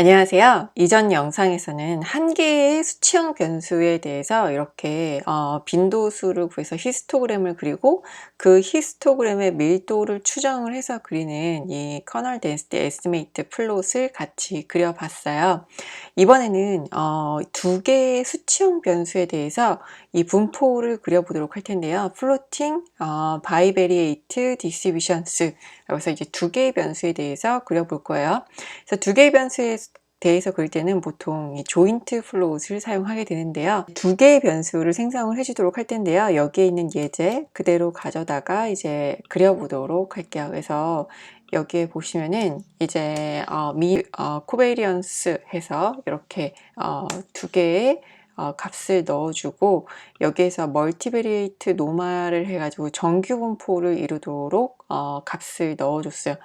안녕하세요. 이전 영상에서는 한 개의 수치형 변수에 대해서 이렇게 어, 빈도수를 구해서 히스토그램을 그리고 그 히스토그램의 밀도를 추정을 해서 그리는 이 커널 덴시티 에스티메이트 플롯을 같이 그려봤어요. 이번에는 어, 두 개의 수치형 변수에 대해서 이 분포를 그려보도록 할 텐데요. 플로팅 어, 바이베리에이트 디스트리뷰션스 그래서 이제 두 개의 변수에 대해서 그려볼 거예요. 그래서 두 개의 변수에 대해서 그릴 때는 보통 이 조인트 플롯을 사용하게 되는데요. 두 개의 변수를 생성을 해주도록 할 텐데요. 여기에 있는 예제 그대로 가져다가 이제 그려보도록 할게요. 그래서 여기에 보시면은 이제 어, 미 어, 코베리언스 해서 이렇게 어, 두 개의 어, 값을 넣어주고 여기에서 멀티베리에이트 노말을 해가지고 정규 분포를 이루도록 어, 값을 넣어줬어요.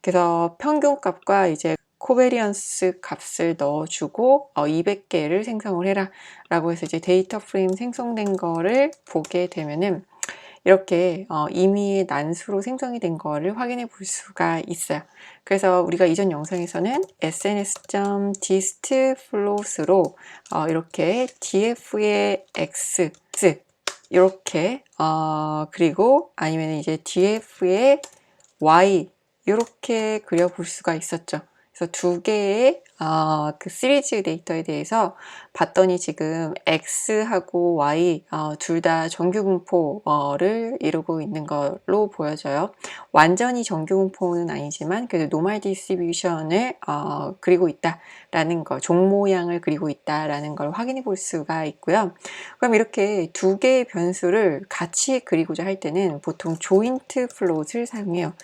그래서 평균값과 이제 코베리언스 값을 넣어주고 어, 200개를 생성을 해라 라고 해서 이제 데이터 프레임 생성된 거를 보게 되면은 이렇게 어, 이미 난수로 생성이 된 거를 확인해 볼 수가 있어요. 그래서 우리가 이전 영상에서는 sns.distfloat로 어, 이렇게 df의 x 이렇게 어, 그리고 아니면 이제 df의 y 이렇게 그려볼 수가 있었죠. 그래서 두 개의 어, 그 시리즈 데이터에 대해서 봤더니 지금 X하고 Y 어, 둘 다 정규 분포를 이루고 있는 걸로 보여져요. 완전히 정규 분포는 아니지만 그래도 노멀 디스트리뷰션을 어, 그리고 있다라는 거, 종 모양을 그리고 있다라는 걸 확인해 볼 수가 있고요. 그럼 이렇게 두 개의 변수를 같이 그리고자 할 때는 보통 조인트 플롯을 사용해요.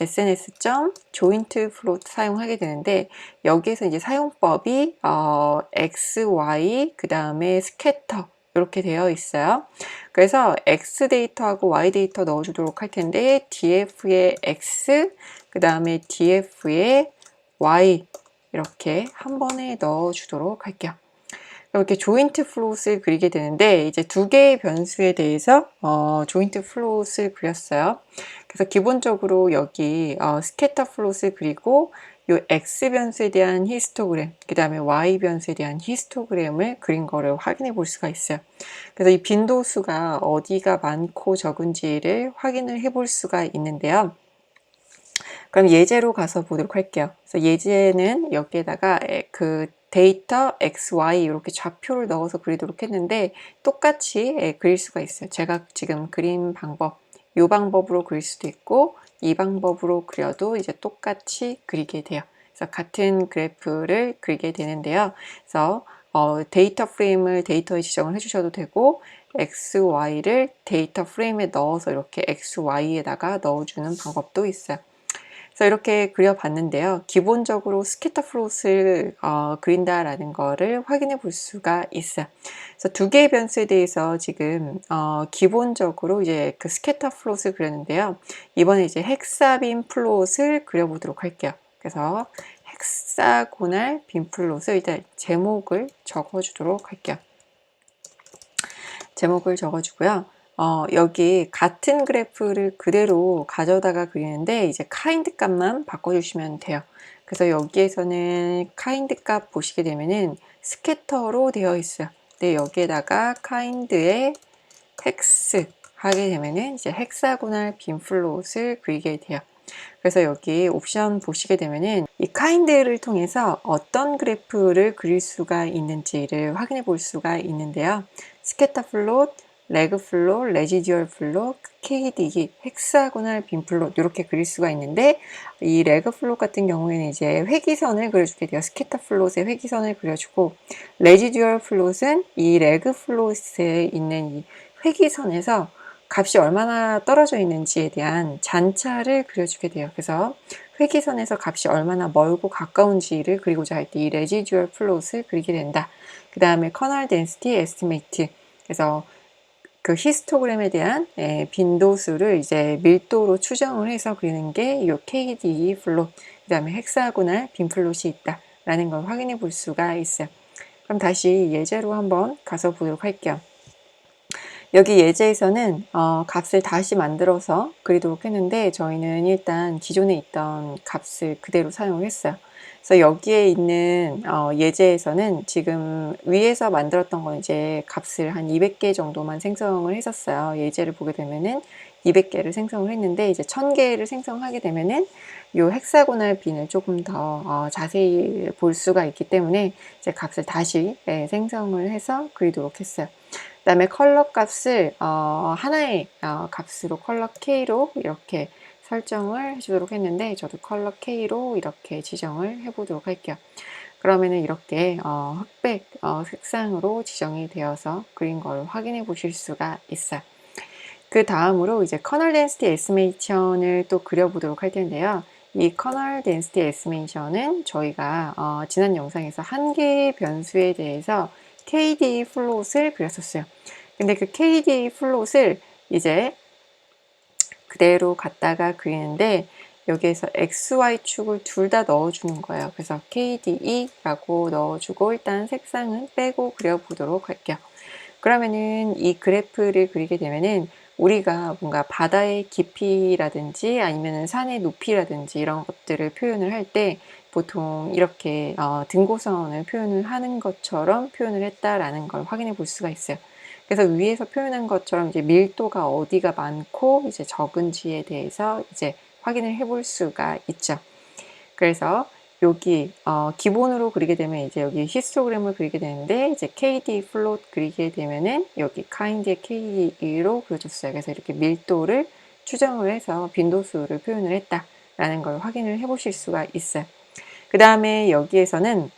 sns.joint float 사용하게 되는데 여기에서 이제 사용법이 어, x, y 그 다음에 스캐터 이렇게 되어 있어요. 그래서 x 데이터하고 y 데이터 넣어주도록 할 텐데 df의 x 그 다음에 df의 y 이렇게 한 번에 넣어주도록 할게요. 이렇게 조인트 플롯을 그리게 되는데 이제 두 개의 변수에 대해서 어, 조인트 플롯을 그렸어요. 그래서 기본적으로 여기 어, 스캐터 플롯을 그리고 이 x 변수에 대한 히스토그램, 그 다음에 y 변수에 대한 히스토그램을 그린 거를 확인해 볼 수가 있어요. 그래서 이 빈도수가 어디가 많고 적은지를 확인을 해 볼 수가 있는데요. 그럼 예제로 가서 보도록 할게요. 그래서 예제는 여기에다가 그 데이터 x, y 이렇게 좌표를 넣어서 그리도록 했는데 똑같이 그릴 수가 있어요. 제가 지금 그린 방법, 이 방법으로 그릴 수도 있고 이 방법으로 그려도 이제 똑같이 그리게 돼요. 그래서 같은 그래프를 그리게 되는데요. 그래서 어, 데이터 프레임을 데이터에 지정을 해주셔도 되고 x, y를 데이터 프레임에 넣어서 이렇게 x, y에다가 넣어주는 방법도 있어요. 그래서 이렇게 그려봤는데요. 기본적으로 스캐터 플롯을 어, 그린다라는 거를 확인해 볼 수가 있어요. 그래서 두 개의 변수에 대해서 지금 어, 기본적으로 이제 그 스캐터 플롯을 그렸는데요. 이번에 이제 헥사빈 플롯을 그려보도록 할게요. 그래서 헥사고날 빈 플롯을 일단 제목을 적어주도록 할게요. 제목을 적어주고요. 어, 여기 같은 그래프를 그대로 가져다가 그리는데 이제 카인드 값만 바꿔주시면 돼요. 그래서 여기에서는 카인드 값 보시게 되면은 스캐터로 되어 있어요. 근데 여기에다가 카인드의 텍스 하게 되면은 이제 헥사고날 빈 플롯을 그리게 돼요. 그래서 여기 옵션 보시게 되면은 이 카인드를 통해서 어떤 그래프를 그릴 수가 있는지를 확인해 볼 수가 있는데요. 스캐터 플롯, 레그 플롯, 레지듀얼 플롯, KD, 헥사고날 빈 플롯 이렇게 그릴 수가 있는데 이 레그 플롯 같은 경우에는 이제 회기선을 그려주게 돼요. 스캐터 플롯의 회기선을 그려주고 레지듀얼 플롯은 이 레그 플롯에 있는 이 회기선에서 값이 얼마나 떨어져 있는지에 대한 잔차를 그려주게 돼요. 그래서 회기선에서 값이 얼마나 멀고 가까운지를 그리고자 할 때 이 레지듀얼 플롯을 그리게 된다. 그 다음에 커널 덴시티 에스티메이트 그래서 그 히스토그램에 대한 예, 빈도수를 이제 밀도로 추정을 해서 그리는 게 이 KDE 플롯, 그 다음에 헥사고날 빈 플롯이 있다라는 걸 확인해 볼 수가 있어요. 그럼 다시 예제로 한번 가서 보도록 할게요. 여기 예제에서는 어, 값을 다시 만들어서 그리도록 했는데 저희는 일단 기존에 있던 값을 그대로 사용했어요. 그래서 여기에 있는 어, 예제에서는 지금 위에서 만들었던 건 이제 값을 한 200개 정도만 생성을 했었어요. 예제를 보게 되면은 200개를 생성을 했는데 이제 1000개를 생성하게 되면은 요 헥사고널 빈을 조금 더 어, 자세히 볼 수가 있기 때문에 이제 값을 다시 예, 생성을 해서 그리도록 했어요. 그 다음에 컬러 값을 어, 하나의 어, 값으로 컬러 K로 이렇게 설정을 해주도록 했는데 저도 컬러 K로 이렇게 지정을 해보도록 할게요. 그러면은 이렇게 어, 흑백 어, 색상으로 지정이 되어서 그린 걸 확인해 보실 수가 있어요. 그 다음으로 이제 커널 덴시티 에스메이션을 또 그려보도록 할 텐데요. 이 커널 덴시티 에스메이션은 저희가 어, 지난 영상에서 한 개의 변수에 대해서 KD 플롯을 그렸었어요. 근데 그 KD 플롯을 이제 그대로 갖다가 그리는데 여기에서 XY축을 둘 다 넣어주는 거예요. 그래서 KDE라고 넣어주고 일단 색상은 빼고 그려보도록 할게요. 그러면은 이 그래프를 그리게 되면은 우리가 뭔가 바다의 깊이라든지 아니면 산의 높이라든지 이런 것들을 표현을 할 때 보통 이렇게 어, 등고선을 표현을 하는 것처럼 표현을 했다라는 걸 확인해 볼 수가 있어요. 그래서 위에서 표현한 것처럼 이제 밀도가 어디가 많고 이제 적은지에 대해서 이제 확인을 해볼 수가 있죠. 그래서 여기 어, 기본으로 그리게 되면 이제 여기 히스토그램을 그리게 되는데 이제 KD 플롯 그리게 되면은 여기 kind의 KD로 그려줬어요. 그래서 이렇게 밀도를 추정을 해서 빈도수를 표현을 했다라는 걸 확인을 해 보실 수가 있어요. 그 다음에 여기에서는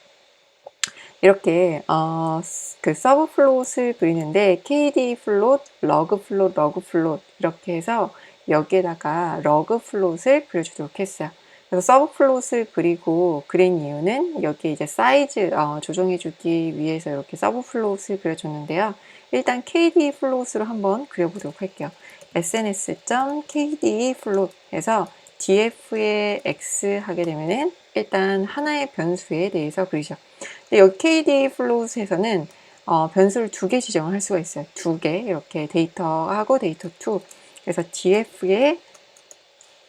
이렇게 어, 그 서브 플롯을 그리는데 KD 플롯, 러그 플롯, 러그 플롯 이렇게 해서 여기에다가 러그 플롯을 그려주도록 했어요. 그래서 서브 플롯을 그리고 그린 이유는 여기 이제 사이즈 어, 조정해주기 위해서 이렇게 서브 플롯을 그려줬는데요. 일단 KD 플롯으로 한번 그려보도록 할게요. sns.kd 플롯 해서 df에 x 하게 되면은 일단 하나의 변수에 대해서 그리죠. 여기 KD 플롯에서는 어, 변수를 두 개 지정을 할 수가 있어요. 두 개 이렇게 데이터하고 데이터 2 그래서 df에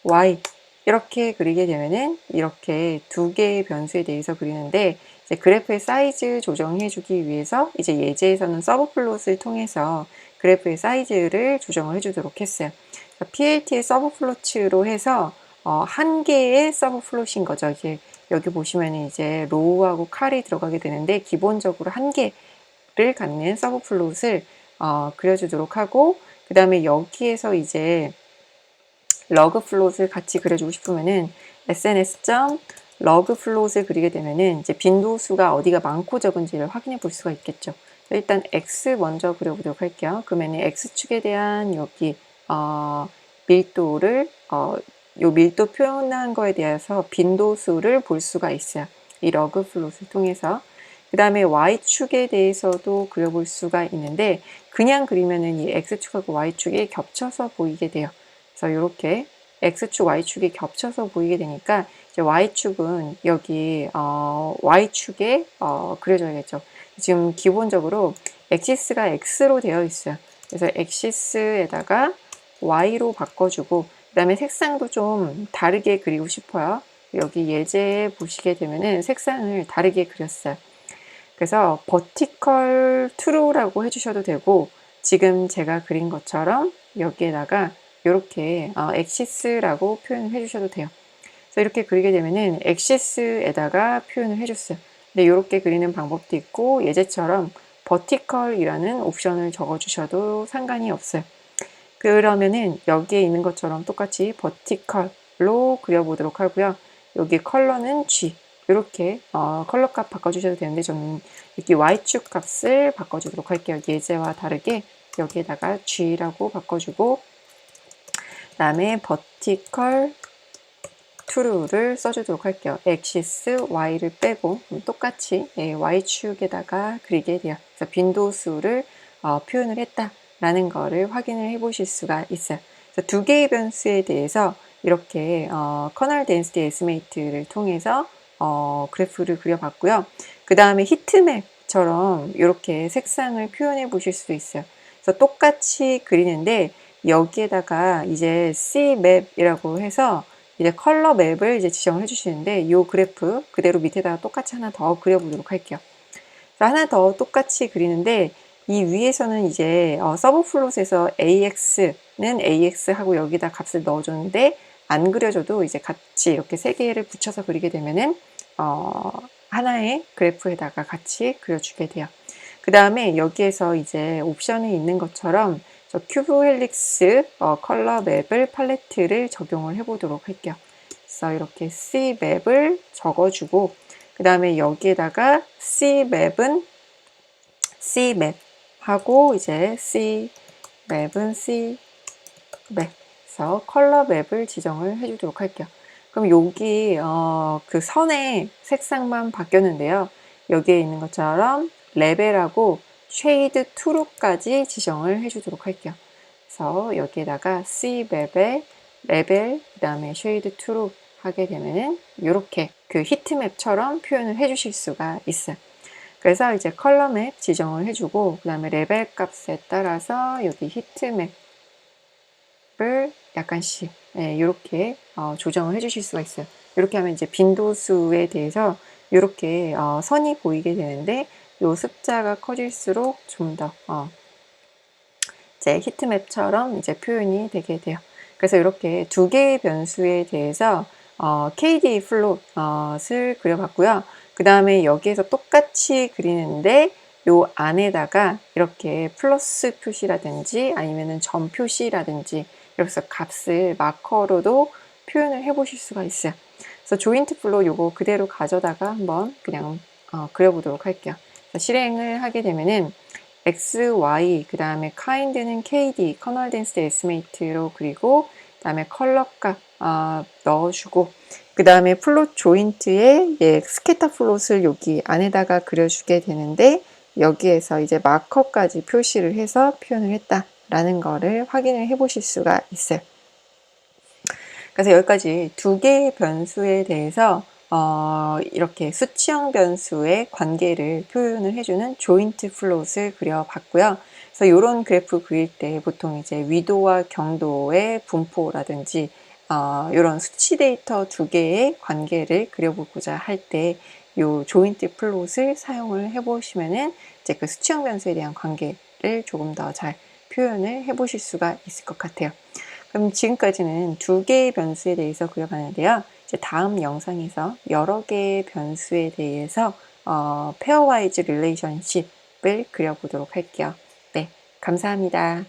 y 이렇게 그리게 되면은 이렇게 두 개의 변수에 대해서 그리는데 이제 그래프의 사이즈 조정해 주기 위해서 이제 예제에서는 서브 플롯을 통해서 그래프의 사이즈를 조정을 해 주도록 했어요. PLT의 서브 플롯으로 해서 어, 한 개의 서브 플롯인 거죠. 이제 여기 보시면 이제 로우하고 칼이 들어가게 되는데 기본적으로 한 개를 갖는 서브 플롯을 어, 그려주도록 하고 그 다음에 여기에서 이제 러그 플롯을 같이 그려주고 싶으면은 sns.러그 플롯을 그리게 되면은 이제 빈도수가 어디가 많고 적은지를 확인해 볼 수가 있겠죠. 일단 x 먼저 그려보도록 할게요. 그러면은 x축에 대한 여기 어, 밀도를 어, 요 밀도 표현한 거에 대해서 빈도수를 볼 수가 있어요. 이 러그 플롯을 통해서. 그 다음에 y축에 대해서도 그려볼 수가 있는데 그냥 그리면은 이 x축하고 y축이 겹쳐서 보이게 돼요. 그래서 이렇게 x축, y축이 겹쳐서 보이게 되니까 이제 y축은 여기 어, y축에 어, 그려줘야겠죠. 지금 기본적으로 엑시스가 x로 되어 있어요. 그래서 엑시스에다가 y로 바꿔주고 그 다음에 색상도 좀 다르게 그리고 싶어요. 여기 예제 보시게 되면은 색상을 다르게 그렸어요. 그래서 버티컬 트루라고 해주셔도 되고 지금 제가 그린 것처럼 여기에다가 이렇게 어, 엑시스라고 표현을 해주셔도 돼요. 그래서 이렇게 그리게 되면은 엑시스에다가 표현을 해줬어요. 근데 이렇게 그리는 방법도 있고 예제처럼 버티컬이라는 옵션을 적어주셔도 상관이 없어요. 그러면은 여기에 있는 것처럼 똑같이 버티컬로 그려보도록 하고요. 여기 컬러는 G 이렇게 어, 컬러 값 바꿔주셔도 되는데 저는 여기 Y축 값을 바꿔주도록 할게요. 예제와 다르게 여기에다가 G라고 바꿔주고 다음에 버티컬 true를 써주도록 할게요. axis, y를 빼고 똑같이 예, y축에다가 그리게 돼요. 그래서 빈도수를 어, 표현을 했다 라는 거를 확인을 해 보실 수가 있어요. 두 개의 변수에 대해서 이렇게 어, 커널 덴시티 에스메이트를 통해서 어, 그래프를 그려봤고요. 그 다음에 히트맵처럼 이렇게 색상을 표현해 보실 수도 있어요. 그래서 똑같이 그리는데 여기에다가 이제 C맵이라고 해서 이제 컬러 맵을 이제 지정을 해주시는데 이 그래프 그대로 밑에다가 똑같이 하나 더 그려보도록 할게요. 자, 하나 더 똑같이 그리는데 이 위에서는 이제 어, 서브 플롯에서 AX는 AX 하고 여기다 값을 넣어줬는데 안 그려줘도 이제 같이 이렇게 세 개를 붙여서 그리게 되면은 어, 하나의 그래프에다가 같이 그려주게 돼요. 그 다음에 여기에서 이제 옵션이 있는 것처럼 저 큐브 헬릭스 어, 컬러 맵을 팔레트를 적용을 해보도록 할게요. 그래서 이렇게 C 맵을 적어주고 그 다음에 여기에다가 C 맵은 C 맵 하고 이제 C 맵은 C 맵 그래서 컬러 맵을 지정을 해주도록 할게요. 그럼 여기 어, 그 선의 색상만 바뀌었는데요. 여기에 있는 것처럼 레벨하고 쉐이드 투로까지 지정을 해주도록 할게요. 그래서 여기에다가 C 맵에 레벨 그 다음에 쉐이드 투로 하게 되면은 이렇게 그 히트맵처럼 표현을 해주실 수가 있어요. 그래서 이제 컬러맵 지정을 해주고 그 다음에 레벨 값에 따라서 여기 히트맵을 약간씩 네, 이렇게 어, 조정을 해주실 수가 있어요. 이렇게 하면 이제 빈도수에 대해서 이렇게 어, 선이 보이게 되는데 요 숫자가 커질수록 좀더 어, 이제 히트맵처럼 이제 표현이 되게 돼요. 그래서 이렇게 두 개의 변수에 대해서 어, KD 플롯을 그려봤고요. 그 다음에 여기에서 똑같이 그리는데 요 안에다가 이렇게 플러스 표시라든지 아니면은 점 표시라든지 여기서 값을 마커로도 표현을 해 보실 수가 있어요. 그래서 조인트 플롯 요거 그대로 가져다가 한번 그냥 어, 그려보도록 할게요. 실행을 하게 되면은 x, y, 그 다음에 kind는 kd, 커널 덴스티 에스메이트로 그리고 그 다음에 컬러 값 어, 넣어주고 그 다음에 플롯 조인트에 예, 스케터 플롯을 여기 안에다가 그려주게 되는데 여기에서 이제 마커까지 표시를 해서 표현을 했다라는 거를 확인을 해 보실 수가 있어요. 그래서 여기까지 두 개의 변수에 대해서 어, 이렇게 수치형 변수의 관계를 표현을 해주는 조인트 플롯을 그려봤고요. 그래서 이런 그래프 그릴 때 보통 이제 위도와 경도의 분포라든지 어, 이런 수치 데이터 두 개의 관계를 그려보고자 할 때 이 조인트 플롯을 사용을 해보시면은 이제 그 수치형 변수에 대한 관계를 조금 더 잘 표현을 해보실 수가 있을 것 같아요. 그럼 지금까지는 두 개의 변수에 대해서 그려봤는데요. 이제 다음 영상에서 여러 개의 변수에 대해서 어, 페어와이즈 릴레이션십을 그려보도록 할게요. 네, 감사합니다.